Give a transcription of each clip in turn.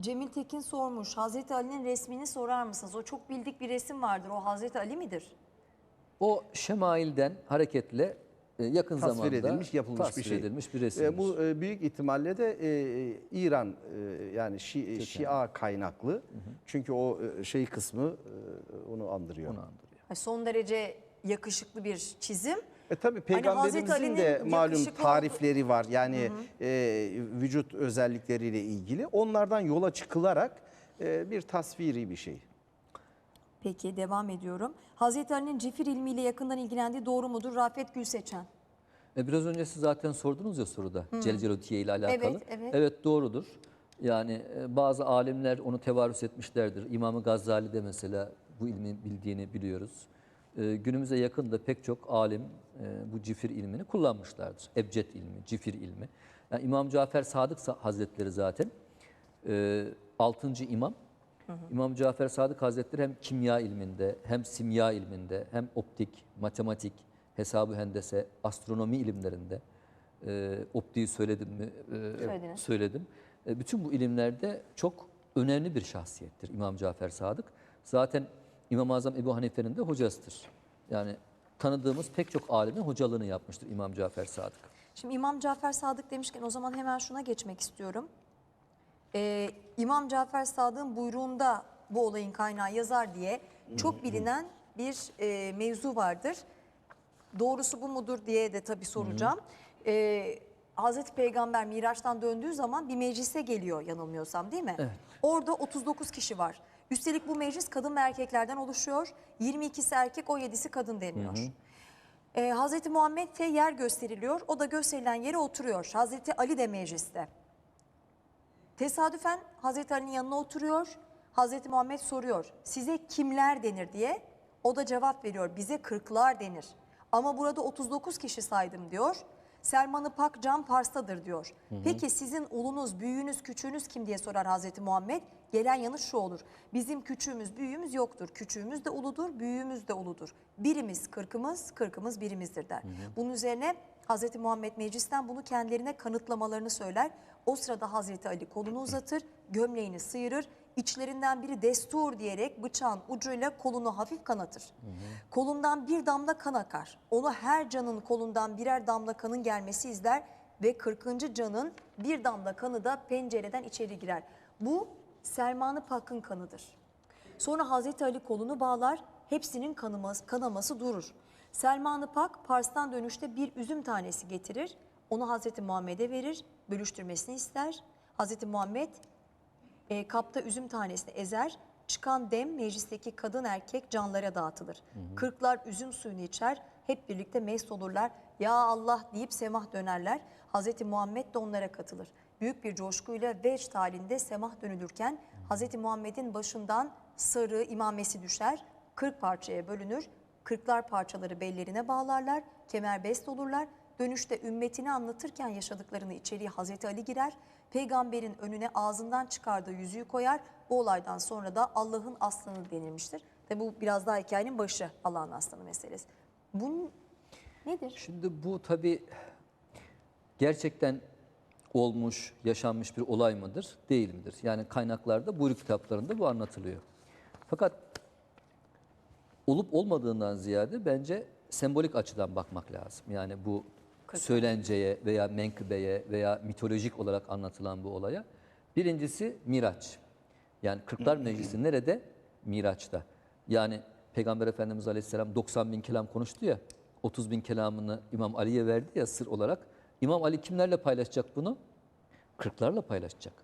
Cemil Tekin sormuş. Hazreti Ali'nin resmini sorar mısınız? O çok bildik bir resim vardır. O Hazreti Ali midir? O şemailden hareketle e, yakın tasvir zamanda edilmiş, yapılmış bir tasvir şey. edilmiş bir E, resimdir. bu e, büyük ihtimalle de e, İran e, yani Şi, Şia kaynaklı. Çünkü o e, şey kısmı e, onu andırıyor. Onu andırıyor. Yani Son derece yakışıklı bir çizim. E tabii Hazreti peygamberimizin Ali'nin de malum yakışıklı tarifleri var. Yani e, vücut özellikleriyle ilgili. Onlardan yola çıkılarak e, bir tasviri bir şey. Peki devam ediyorum. Hazreti Ali'nin cifir ilmiyle yakından ilgilendiği doğru mudur? Rafet Gülseçen. E, biraz önce siz zaten sordunuz ya soruda Celle Celottiye ile alakalı. Evet, evet. doğrudur. Yani e, bazı alimler onu tevarüs etmişlerdir. İmam-ı Gazali de mesela bu ilmi bildiğini biliyoruz. E, günümüze yakın da pek çok alim e, bu cifir ilmini kullanmışlardır. Ebced ilmi, cifir ilmi. Yani İmam Cafer Sadık Sa- Hazretleri zaten e, 6. imam. İmam Cafer Sadık Hazretleri hem kimya ilminde, hem simya ilminde, hem optik, matematik, hesabı hendese, astronomi ilimlerinde, e, optiği söyledim mi? E, Söylediniz. Söyledim. E, bütün bu ilimlerde çok önemli bir şahsiyettir İmam Cafer Sadık. Zaten İmam-ı Azam Ebu Hanife'nin de hocasıdır. Yani tanıdığımız pek çok alimin hocalığını yapmıştır İmam Cafer Sadık. Şimdi İmam Cafer Sadık demişken o zaman hemen şuna geçmek istiyorum. Ee, İmam Cafer Sadık'ın buyruğunda bu olayın kaynağı yazar diye çok bilinen bir e, mevzu vardır. Doğrusu bu mudur diye de tabii soracağım. Ee, Hazreti Peygamber Miraç'tan döndüğü zaman bir meclise geliyor yanılmıyorsam değil mi? Evet. Orada 39 kişi var. Üstelik bu meclis kadın ve erkeklerden oluşuyor. 22'si erkek, 17'si kadın deniyor. Ee, Hazreti Muhammed'e yer gösteriliyor. O da gösterilen yere oturuyor. Hazreti Ali de mecliste. Tesadüfen Hazreti Ali'nin yanına oturuyor. Hazreti Muhammed soruyor. Size kimler denir diye. O da cevap veriyor. Bize kırklar denir. Ama burada 39 kişi saydım diyor. Selman-ı Pak Can Pars'tadır diyor. Peki sizin ulunuz, büyüğünüz, küçüğünüz kim diye sorar Hazreti Muhammed. Gelen yanıt şu olur. Bizim küçüğümüz, büyüğümüz yoktur. Küçüğümüz de uludur, büyüğümüz de uludur. Birimiz kırkımız, kırkımız birimizdir der. Bunun üzerine Hazreti Muhammed meclisten bunu kendilerine kanıtlamalarını söyler. O sırada Hazreti Ali kolunu uzatır, gömleğini sıyırır. İçlerinden biri destur diyerek bıçağın ucuyla kolunu hafif kanatır. Kolundan bir damla kan akar. Onu her canın kolundan birer damla kanın gelmesi izler ve 40. canın bir damla kanı da pencereden içeri girer. Bu Selman-ı Pak'ın kanıdır. Sonra Hazreti Ali kolunu bağlar, hepsinin kanaması, kanaması durur. Selman-ı Pak Pars'tan dönüşte bir üzüm tanesi getirir, onu Hazreti Muhammed'e verir, bölüştürmesini ister. Hazreti Muhammed e, kapta üzüm tanesini ezer, çıkan dem meclisteki kadın erkek canlara dağıtılır. Kırklar üzüm suyunu içer, hep birlikte mest olurlar. Ya Allah deyip semah dönerler. Hazreti Muhammed de onlara katılır. Büyük bir coşkuyla vecd halinde semah dönülürken Hazreti Muhammed'in başından sarı imamesi düşer, kırk parçaya bölünür. Kırklar parçaları bellerine bağlarlar, kemerbest olurlar. Dönüşte ümmetini anlatırken yaşadıklarını içeriye Hazreti Ali girer. Peygamberin önüne ağzından çıkardığı yüzüğü koyar. Bu olaydan sonra da Allah'ın aslanı denilmiştir. Tabi bu biraz daha hikayenin başı Allah'ın aslanı meselesi. Bu nedir? Şimdi bu tabii gerçekten olmuş, yaşanmış bir olay mıdır, değil midir? Yani kaynaklarda, buyruk kitaplarında bu anlatılıyor. Fakat olup olmadığından ziyade bence sembolik açıdan bakmak lazım. Yani bu söylenceye veya menkıbeye veya mitolojik olarak anlatılan bu olaya. Birincisi Miraç. Yani Kırklar Meclisi nerede? Miraç'ta. Yani Peygamber Efendimiz Aleyhisselam 90 bin kelam konuştu ya, 30 bin kelamını İmam Ali'ye verdi ya sır olarak. İmam Ali kimlerle paylaşacak bunu? Kırklarla paylaşacak.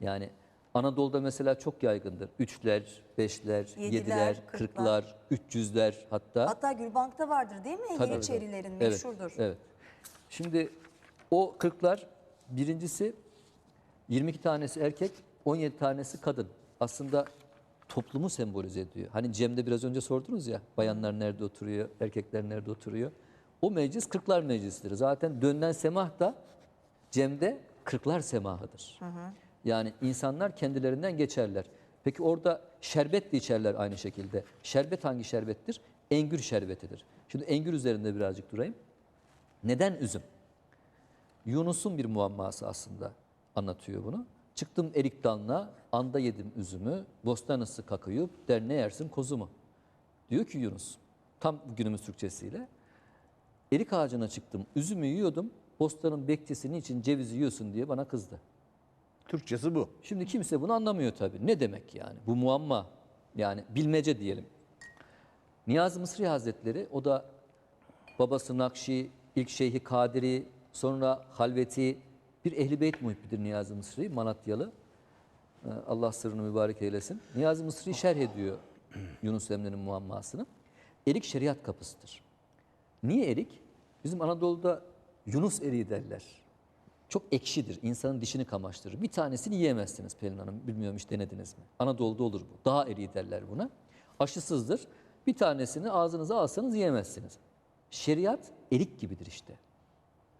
Yani Anadolu'da mesela çok yaygındır. Üçler, beşler, Yediler, yediler, kırklar. kırklar, üç yüzler hatta. Hatta Gülbank'ta vardır değil mi? Tabii. Yeniçerilerin Evet, meşhurdur. Evet. Şimdi o kırklar birincisi 22 tanesi erkek, 17 tanesi kadın. Aslında toplumu sembolize ediyor. Hani Cem'de biraz önce sordunuz ya bayanlar nerede oturuyor, erkekler nerede oturuyor. O meclis kırklar meclisidir. Zaten dönen semah da Cem'de kırklar semahıdır. Yani insanlar kendilerinden geçerler. Peki orada şerbet de içerler aynı şekilde. Şerbet hangi şerbettir? Engür şerbetidir. Şimdi engür üzerinde birazcık durayım. Neden üzüm? Yunus'un bir muamması aslında anlatıyor bunu. Çıktım erik dalına, anda yedim üzümü, bostanısı kakayıp, der ne yersin kozumu. Diyor ki Yunus, tam günümüz Türkçesiyle. Erik ağacına çıktım, üzümü yiyordum, bostanın bekçisini için cevizi yiyorsun diye bana kızdı. Türkçesi bu. Şimdi kimse bunu anlamıyor tabii. Ne demek yani? Bu muamma. Yani bilmece diyelim. Niyazi Mısri Hazretleri o da babası Nakşi, ilk Şeyhi Kadiri, sonra Halveti bir ehli beyt muhibbidir Niyazi Mısri, Manatyalı. Ee, Allah sırrını mübarek eylesin. Niyazi Mısri şerh ediyor Yunus Emre'nin muammasını. Erik şeriat kapısıdır. Niye erik? Bizim Anadolu'da Yunus eriği derler. Çok ekşidir. insanın dişini kamaştırır. Bir tanesini yiyemezsiniz Pelin Hanım. Bilmiyorum hiç denediniz mi? Anadolu'da olur bu. Dağ eriği derler buna. Aşısızdır. Bir tanesini ağzınıza alsanız yiyemezsiniz. Şeriat erik gibidir işte.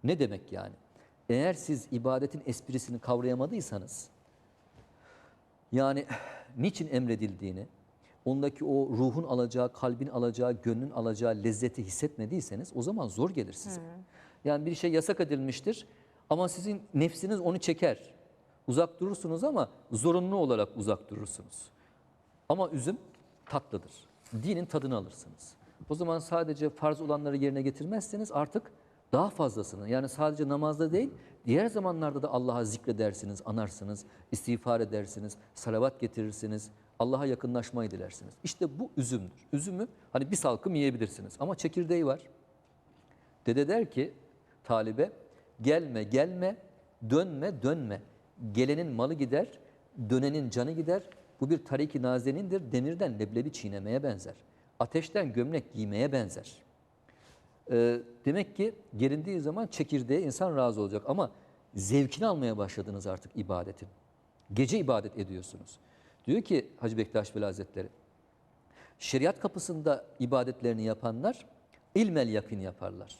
Ne demek yani? Eğer siz ibadetin esprisini kavrayamadıysanız, yani niçin emredildiğini, ondaki o ruhun alacağı, kalbin alacağı, gönlün alacağı lezzeti hissetmediyseniz o zaman zor gelir size. Yani bir şey yasak edilmiştir ama sizin nefsiniz onu çeker. Uzak durursunuz ama zorunlu olarak uzak durursunuz. Ama üzüm tatlıdır. Dinin tadını alırsınız. O zaman sadece farz olanları yerine getirmezseniz artık daha fazlasını yani sadece namazda değil diğer zamanlarda da Allah'a zikredersiniz, anarsınız, istiğfar edersiniz, salavat getirirsiniz, Allah'a yakınlaşmayı dilersiniz. İşte bu üzümdür. Üzümü hani bir salkım yiyebilirsiniz ama çekirdeği var. Dede der ki talibe gelme gelme dönme dönme. Gelenin malı gider dönenin canı gider. Bu bir tariki nazenindir demirden leblebi çiğnemeye benzer. Ateşten gömlek giymeye benzer. Ee, demek ki gerindiği zaman çekirdeğe insan razı olacak ama zevkini almaya başladınız artık ibadetin. Gece ibadet ediyorsunuz. Diyor ki Hacı Bektaş Veli Hazretleri, şeriat kapısında ibadetlerini yapanlar ilmel yakın yaparlar.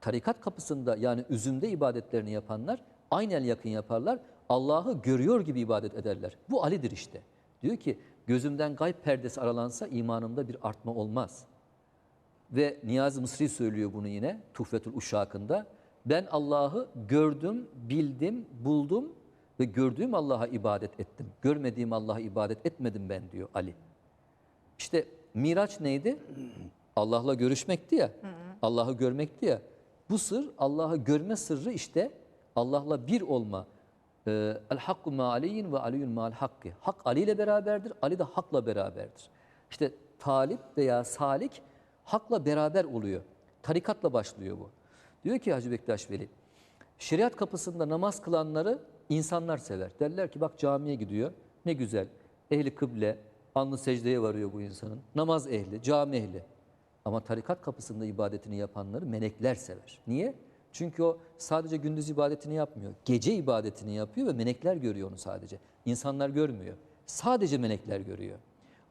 Tarikat kapısında yani üzümde ibadetlerini yapanlar aynel yakın yaparlar. Allah'ı görüyor gibi ibadet ederler. Bu Ali'dir işte. Diyor ki gözümden gayb perdesi aralansa imanımda bir artma olmaz. Ve Niyazi Mısri söylüyor bunu yine Tuhfetül Uşak'ında. Ben Allah'ı gördüm, bildim, buldum ve gördüğüm Allah'a ibadet ettim. Görmediğim Allah'a ibadet etmedim ben diyor Ali. İşte Miraç neydi? Allah'la görüşmekti ya. Allah'ı görmekti ya. Bu sır Allah'ı görme sırrı işte Allah'la bir olma. Ee, El hakku ma aliyin ve aliyyun ma'al hakkı. Hak Ali ile beraberdir, Ali de hakla beraberdir. İşte talip veya salik hakla beraber oluyor. Tarikatla başlıyor bu. Diyor ki Hacı Bektaş Veli, şeriat kapısında namaz kılanları insanlar sever. Derler ki bak camiye gidiyor, ne güzel. Ehli kıble, alnı secdeye varıyor bu insanın. Namaz ehli, cami ehli. Ama tarikat kapısında ibadetini yapanları melekler sever. Niye? Çünkü o sadece gündüz ibadetini yapmıyor. Gece ibadetini yapıyor ve melekler görüyor onu sadece. İnsanlar görmüyor. Sadece melekler görüyor.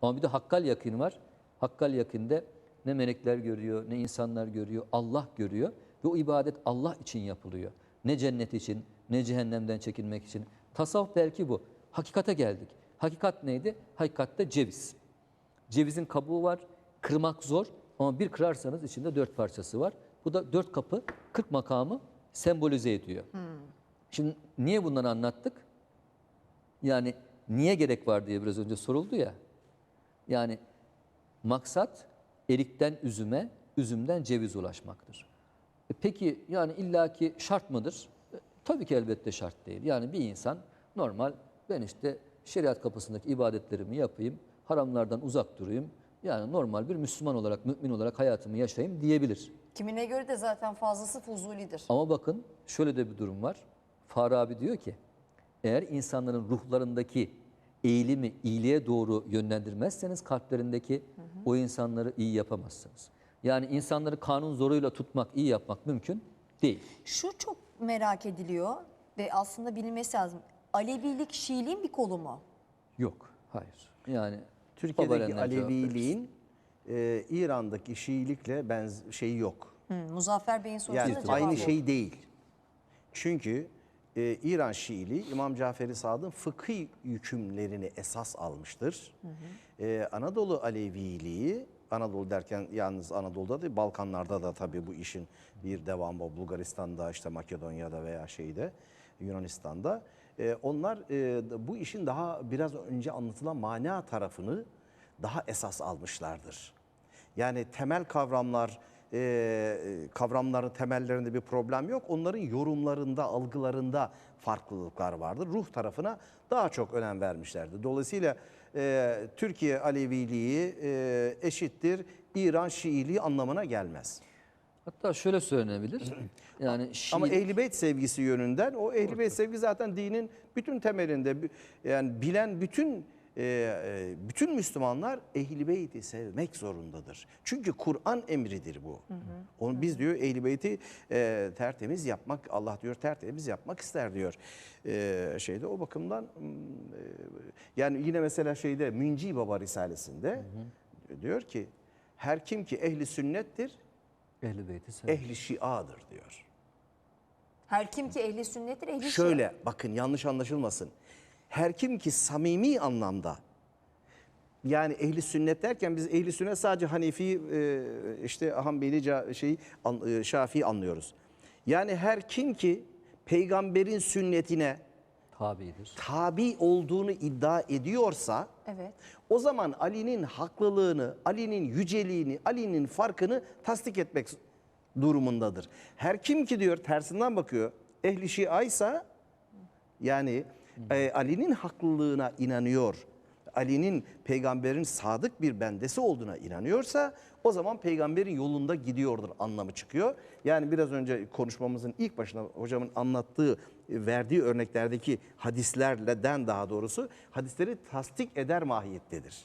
Ama bir de hakkal yakın var. Hakkal yakinde ne melekler görüyor, ne insanlar görüyor, Allah görüyor. Ve o ibadet Allah için yapılıyor. Ne cennet için, ne cehennemden çekinmek için. Tasavvuf belki bu. Hakikate geldik. Hakikat neydi? Hakikatte ceviz. Cevizin kabuğu var, kırmak zor ama bir kırarsanız içinde dört parçası var. Bu da dört kapı, kırk makamı sembolize ediyor. Şimdi niye bunları anlattık? Yani niye gerek var diye biraz önce soruldu ya. Yani maksat erikten üzüme, üzümden ceviz ulaşmaktır. E peki yani illaki şart mıdır? E, tabii ki elbette şart değil. Yani bir insan normal ben işte şeriat kapısındaki ibadetlerimi yapayım, haramlardan uzak durayım. Yani normal bir Müslüman olarak, mümin olarak hayatımı yaşayayım diyebilir. Kimine göre de zaten fazlası fuzulidir. Ama bakın şöyle de bir durum var. Farabi diyor ki eğer insanların ruhlarındaki eğilimi iyiliğe doğru yönlendirmezseniz kalplerindeki o insanları iyi yapamazsınız. Yani insanları kanun zoruyla tutmak, iyi yapmak mümkün değil. Şu çok merak ediliyor ve aslında bilinmesi lazım. Alevilik Şiiliğin bir kolu mu? Yok, hayır. Yani Türkiye'deki. Aleviliğin e, İran'daki Şiilikle benz şeyi yok. Hı, Muzaffer Bey'in sorusuna Yani cevap aynı oldu. şey değil. Çünkü e, İran Şiiliği İmam Cafer-i Sadık'ın fıkhi hükümlerini esas almıştır. E, Anadolu Aleviliği, Anadolu derken yalnız Anadolu'da değil, Balkanlarda da tabii bu işin bir devamı Bulgaristan'da, işte Makedonya'da veya şeyde Yunanistan'da e, onlar e, bu işin daha biraz önce anlatılan mana tarafını daha esas almışlardır. Yani temel kavramlar, e, kavramların temellerinde bir problem yok. Onların yorumlarında, algılarında farklılıklar vardır. Ruh tarafına daha çok önem vermişlerdi. Dolayısıyla e, Türkiye Aleviliği e, eşittir İran Şiiliği anlamına gelmez. Hatta şöyle söylenebilir. Yani Şii, Ama Ehl-i Beyt sevgisi yönünden o Ehl-i Beyt sevgisi zaten dinin bütün temelinde yani bilen bütün e, e, bütün Müslümanlar Ehl-i Beyt'i sevmek zorundadır. Çünkü Kur'an emridir bu. Onu biz diyor Ehl-i Beyt'i e, tertemiz yapmak Allah diyor tertemiz yapmak ister diyor. E, şeyde o bakımdan e, yani yine mesela şeyde Münci Baba Risalesinde diyor ki her kim ki ehli sünnettir Ehl-i Beyt'i sever. ehli şiadır diyor. Her kim ki ehli sünnettir, ehli şia. Şöyle bakın yanlış anlaşılmasın. Her kim ki samimi anlamda yani ehli sünnet derken biz ehli sünnet sadece Hanefi e, işte Hanbeli şey e, Şafii anlıyoruz. Yani her kim ki peygamberin sünnetine Tabidir. tabi olduğunu iddia ediyorsa Evet. o zaman Ali'nin haklılığını, Ali'nin yüceliğini, Ali'nin farkını tasdik etmek durumundadır. Her kim ki diyor tersinden bakıyor, ehli şiaysa yani e, Ali'nin haklılığına inanıyor, Ali'nin peygamberin sadık bir bendesi olduğuna inanıyorsa o zaman peygamberin yolunda gidiyordur anlamı çıkıyor. Yani biraz önce konuşmamızın ilk başında hocamın anlattığı, e, verdiği örneklerdeki hadislerden daha doğrusu hadisleri tasdik eder mahiyettedir.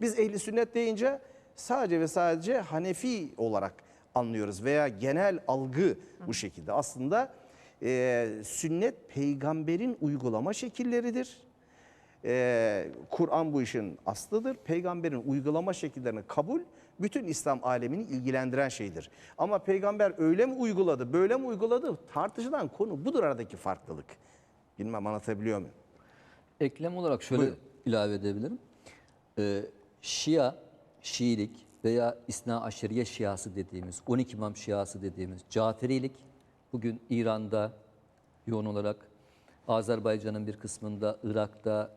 Biz ehli sünnet deyince sadece ve sadece Hanefi olarak anlıyoruz veya genel algı bu şekilde. Aslında e, sünnet peygamberin uygulama şekilleridir. Ee, Kur'an bu işin aslıdır. Peygamberin uygulama şekillerini kabul bütün İslam alemini ilgilendiren şeydir. Ama peygamber öyle mi uyguladı, böyle mi uyguladı tartışılan konu budur aradaki farklılık. Bilmem anlatabiliyor muyum? Eklem olarak şöyle Buyurun. ilave edebilirim. Ee, Şia, Şiilik veya İsna Aşeriye Şiası dediğimiz, 12 İmam Şiası dediğimiz Caferilik bugün İran'da yoğun olarak Azerbaycan'ın bir kısmında, Irak'ta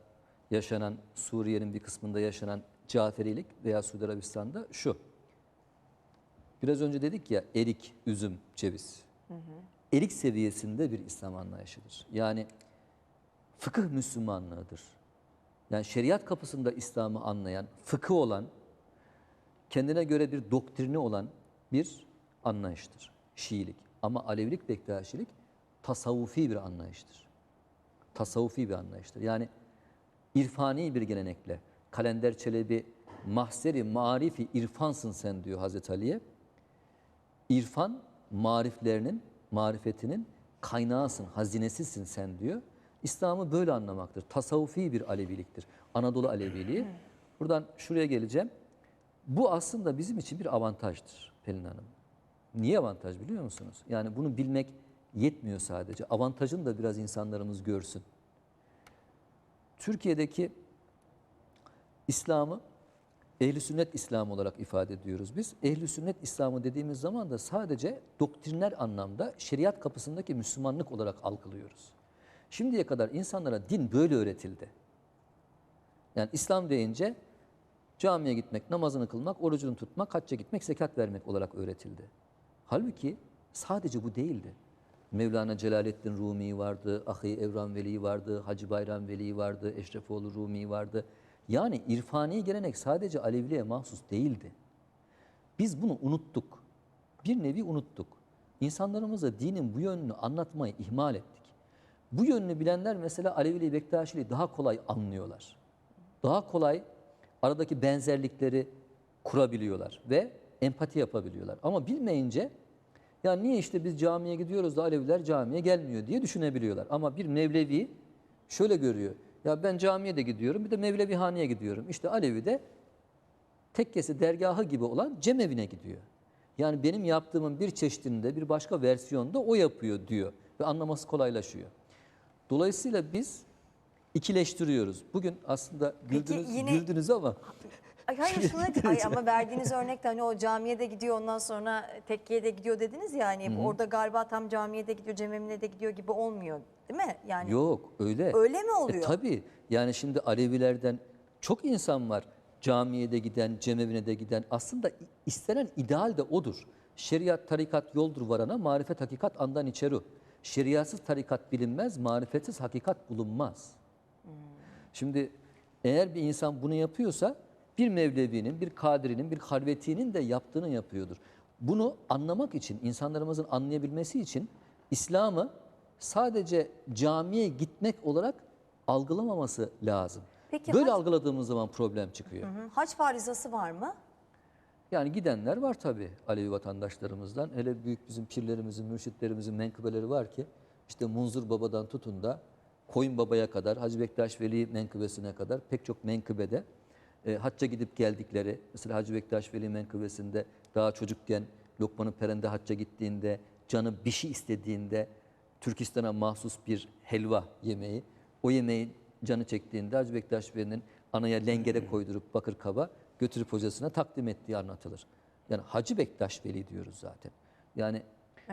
yaşanan, Suriye'nin bir kısmında yaşanan Caferilik veya Suudi Arabistan'da şu. Biraz önce dedik ya erik, üzüm, ceviz. Erik seviyesinde bir İslam anlayışıdır. Yani fıkıh Müslümanlığıdır. Yani şeriat kapısında İslam'ı anlayan, fıkıh olan, kendine göre bir doktrini olan bir anlayıştır. Şiilik. Ama Alevilik, Bektaşilik tasavvufi bir anlayıştır. Tasavvufi bir anlayıştır. Yani irfani bir gelenekle, Kalender Çelebi, mahseri marifi irfansın sen diyor Hazreti Ali'ye. İrfan mariflerinin, marifetinin kaynağısın, hazinesisin sen diyor. İslam'ı böyle anlamaktır. Tasavvufi bir Aleviliktir. Anadolu Aleviliği. Buradan şuraya geleceğim. Bu aslında bizim için bir avantajdır Pelin Hanım. Niye avantaj biliyor musunuz? Yani bunu bilmek yetmiyor sadece. Avantajını da biraz insanlarımız görsün. Türkiye'deki İslam'ı ehli sünnet İslam olarak ifade ediyoruz biz. Ehli sünnet İslamı dediğimiz zaman da sadece doktriner anlamda şeriat kapısındaki Müslümanlık olarak algılıyoruz. Şimdiye kadar insanlara din böyle öğretildi. Yani İslam deyince camiye gitmek, namazını kılmak, orucunu tutmak, hacca gitmek, zekat vermek olarak öğretildi. Halbuki sadece bu değildi. Mevlana Celaleddin Rumi vardı, Ahi Evran Veli vardı, Hacı Bayram Veli vardı, Eşrefoğlu Rumi vardı. Yani irfani gelenek sadece Aleviliğe mahsus değildi. Biz bunu unuttuk. Bir nevi unuttuk. İnsanlarımıza dinin bu yönünü anlatmayı ihmal ettik. Bu yönünü bilenler mesela Aleviliği, Bektaşiliği daha kolay anlıyorlar. Daha kolay aradaki benzerlikleri kurabiliyorlar ve empati yapabiliyorlar. Ama bilmeyince ya niye işte biz camiye gidiyoruz da Aleviler camiye gelmiyor diye düşünebiliyorlar. Ama bir Mevlevi şöyle görüyor. Ya ben camiye de gidiyorum bir de Mevlevihaneye gidiyorum. İşte Alevi de tekkesi dergahı gibi olan cemevine gidiyor. Yani benim yaptığımın bir çeşidinde bir başka versiyonda o yapıyor diyor ve anlaması kolaylaşıyor. Dolayısıyla biz ikileştiriyoruz. Bugün aslında güldünüz, yine- güldünüz ama Ay hayır şuna ay ama verdiğiniz örnekte hani o camiye de gidiyor ondan sonra tekkiye de gidiyor dediniz ya hani orada galiba tam camiye de gidiyor cemevine de gidiyor gibi olmuyor. Değil mi? Yani Yok öyle. Öyle mi oluyor? E, tabii. Yani şimdi Alevilerden çok insan var. Camiye de giden, cemevine de giden. Aslında istenen ideal de odur. Şeriat, tarikat yoldur varana, marifet, hakikat andan içeri. Şeriatsız tarikat bilinmez, marifetsiz hakikat bulunmaz. Şimdi eğer bir insan bunu yapıyorsa bir Mevlevi'nin, bir Kadiri'nin, bir Halveti'nin de yaptığını yapıyordur. Bunu anlamak için, insanlarımızın anlayabilmesi için İslam'ı sadece camiye gitmek olarak algılamaması lazım. Peki Böyle hac- algıladığımız zaman problem çıkıyor. Hı, hac farizası var mı? Yani gidenler var tabii Alevi vatandaşlarımızdan. Hele büyük bizim pirlerimizin, mürşitlerimizin menkıbeleri var ki işte Munzur Baba'dan tutun da Koyun Baba'ya kadar, Hacı Bektaş Veli menkıbesine kadar pek çok menkıbede e, hacca gidip geldikleri, mesela Hacı Bektaş Veli menkıbesinde daha çocukken Lokman'ın perende hacca gittiğinde, canı bir şey istediğinde Türkistan'a mahsus bir helva yemeği, o yemeği canı çektiğinde Hacı Bektaş Veli'nin anaya lengere koydurup bakır kaba götürüp hocasına takdim ettiği anlatılır. Yani Hacı Bektaş Veli diyoruz zaten. Yani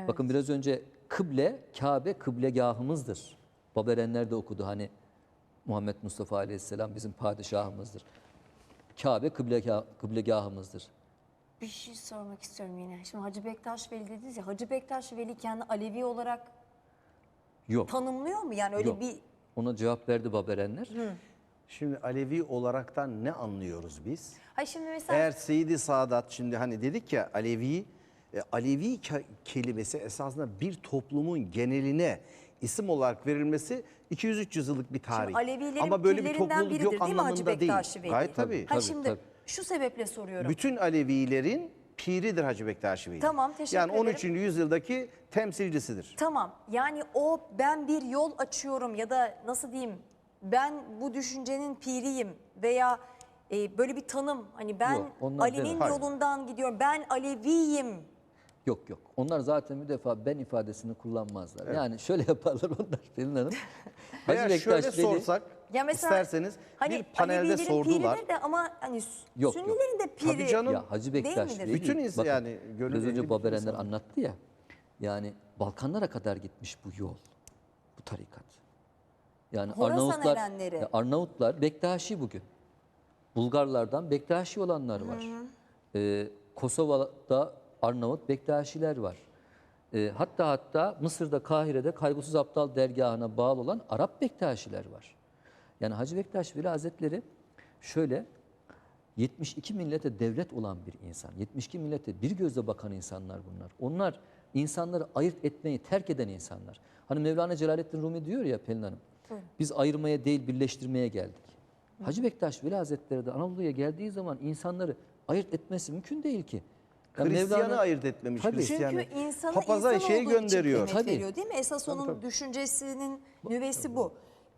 bakın biraz önce kıble, Kabe kıblegahımızdır. Baberenler de okudu hani Muhammed Mustafa Aleyhisselam bizim padişahımızdır. Kabe kıblegah, kıblegahımızdır. Bir şey sormak istiyorum yine. Şimdi Hacı Bektaş Veli dediniz ya. Hacı Bektaş Veli kendi Alevi olarak Yok. tanımlıyor mu? Yani öyle yok. bir Ona cevap verdi Baberenler. Şimdi Alevi olaraktan ne anlıyoruz biz? Ay şimdi mesela Eğer Seyyid-i Sadat şimdi hani dedik ya Alevi, e, Alevi ke- kelimesi esasında bir toplumun geneline isim olarak verilmesi 200-300 yıllık bir tarih. Alevilerin Ama böyle bir topluluk biridir yok değil mi Hacı anlamında değil. Bektaş Veli? Gayet tabii. ha Tabii, şimdi tabii. şu sebeple soruyorum. Bütün Alevilerin piridir Hacı Bektaş Veli. Tamam, teşekkür Yani 13. ederim. yüzyıldaki temsilcisidir. Tamam yani o ben bir yol açıyorum ya da nasıl diyeyim ben bu düşüncenin piriyim veya e, böyle bir tanım hani ben Yok, onlar Ali'nin. Hayır. yolundan gidiyorum ben Aleviyim. Yok yok. Onlar zaten bir defa ben ifadesini kullanmazlar. Yani şöyle yaparlar onlar Pelin Hanım. Veya şöyle Veli- sorsak Ya mesela isterseniz hani bir panelde Alevilerin sordular. piridir de ama hani yok. Sünnilerin de piri. Tabii canım. Ya Hacı Değil Bektaş midir? Veli, Bütün ins- bakın, yani biraz önce Baberenler anlattı ya. Yani Balkanlara kadar gitmiş bu yol, bu tarikat. Yani Horasan Arnavutlar, erenleri. ya Arnavutlar Bektaşi bugün. Bulgarlardan Bektaşi olanlar var. Ee, Kosova'da Arnavut Bektaşiler var. Ee, hatta hatta Mısır'da Kahire'de Kaygısız Aptal dergahına bağlı olan Arap Bektaşiler var. Yani Hacı Bektaş Veli Hazretleri şöyle 72 millete devlet olan bir insan. 72 millete bir gözle bakan insanlar bunlar. Onlar insanları ayırt etmeyi terk eden insanlar. Hani Mevlana Celaleddin Rumi diyor ya Pelin Hanım. Biz ayırmaya değil birleştirmeye geldik. Hacı Bektaş Veli Hazretleri de Anadolu'ya geldiği zaman insanları ayırt etmesi mümkün değil ki. Ya Hristiyanı Mevlana- ayırt etmemiş Tabii. Hristiyanı. Çünkü insana Papaza insan şey gönderiyor. Tabii. veriyor değil mi? Esas onun düşüncesinin nüvesi bu.